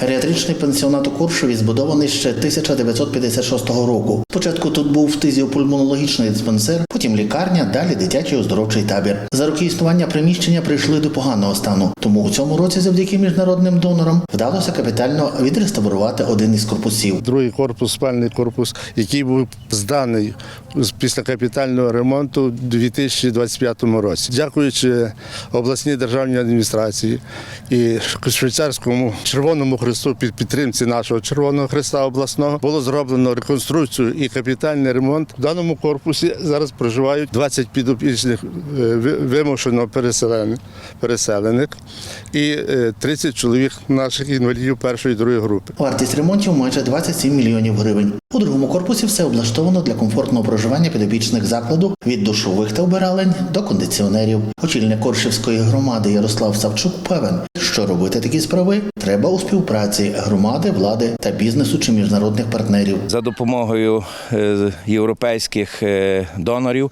Геріатричний пенсіонат у Коршові збудований ще 1956 року. Спочатку тут був фтизіопульмонологічний диспансер, потім лікарня, далі дитячий оздоровчий табір. За роки існування приміщення прийшли до поганого стану. Тому у цьому році, завдяки міжнародним донорам, вдалося капітально відреставрувати один із корпусів. Другий корпус, спальний корпус, який був зданий після капітального ремонту у 2025 році. Дякуючи обласній державній адміністрації і швейцарському Червоному Христу під підтримці нашого Червоного Христа обласного було зроблено реконструкцію і капітальний ремонт. В даному корпусі зараз проживають 20 підопічних е, вимушено переселених, і е, 30 чоловік наших інвалідів першої і другої групи. Вартість ремонтів майже 27 мільйонів гривень. У другому корпусі все облаштовано для комфортного проживання підопічних закладу від душових та вбиралень до кондиціонерів. Очільник Коршівської громади Ярослав Савчук певен, що робити такі справи треба у співпраці громади, влади та бізнесу чи міжнародних партнерів. За допомогою е, європейських е, донорів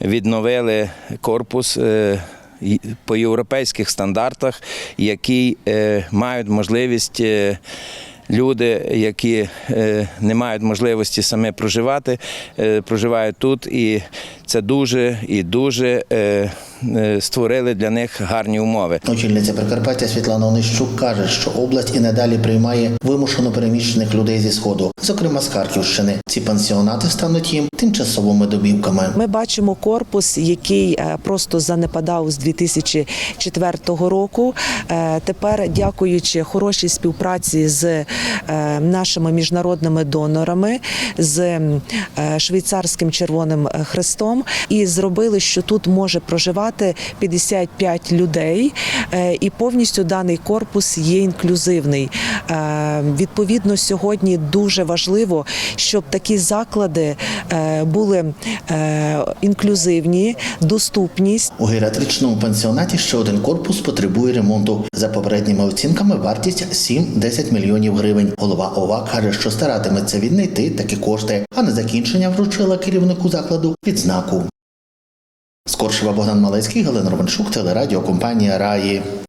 відновили корпус. е, По європейських стандартах, які е, мають можливість е, люди, які е, не мають можливості саме проживати, е, проживають тут, і це дуже і дуже е, створили для них гарні умови. Очільниця Прикарпаття Світлана Онищук каже, що область і надалі приймає вимушено переміщених людей зі сходу, зокрема з Харківщини. Ці пансіонати стануть їм тимчасовими домівками. Ми бачимо корпус, який е, просто занепадав з 2004 року. Е, Тепер, дякуючи хорошій співпраці з е, нашими міжнародними донорами, з е, швейцарським Червоним Хрестом, і зробили, що тут може проживати 55 людей, е, і повністю даний корпус є інклюзивний. Е, Відповідно, сьогодні дуже важливо, щоб такі заклади е, були інклюзивні, доступність. У геріатричному пансіонаті ще один корпус потребує ремонту. За попередніми оцінками, вартість 7-10 мільйонів гривень. Голова ОВА каже, що старатиметься віднайти такі кошти, а на закінчення вручила керівнику закладу відзнаку. Скоршева Богдан Малецький, Галина Романчук, телерадіокомпанія Раї.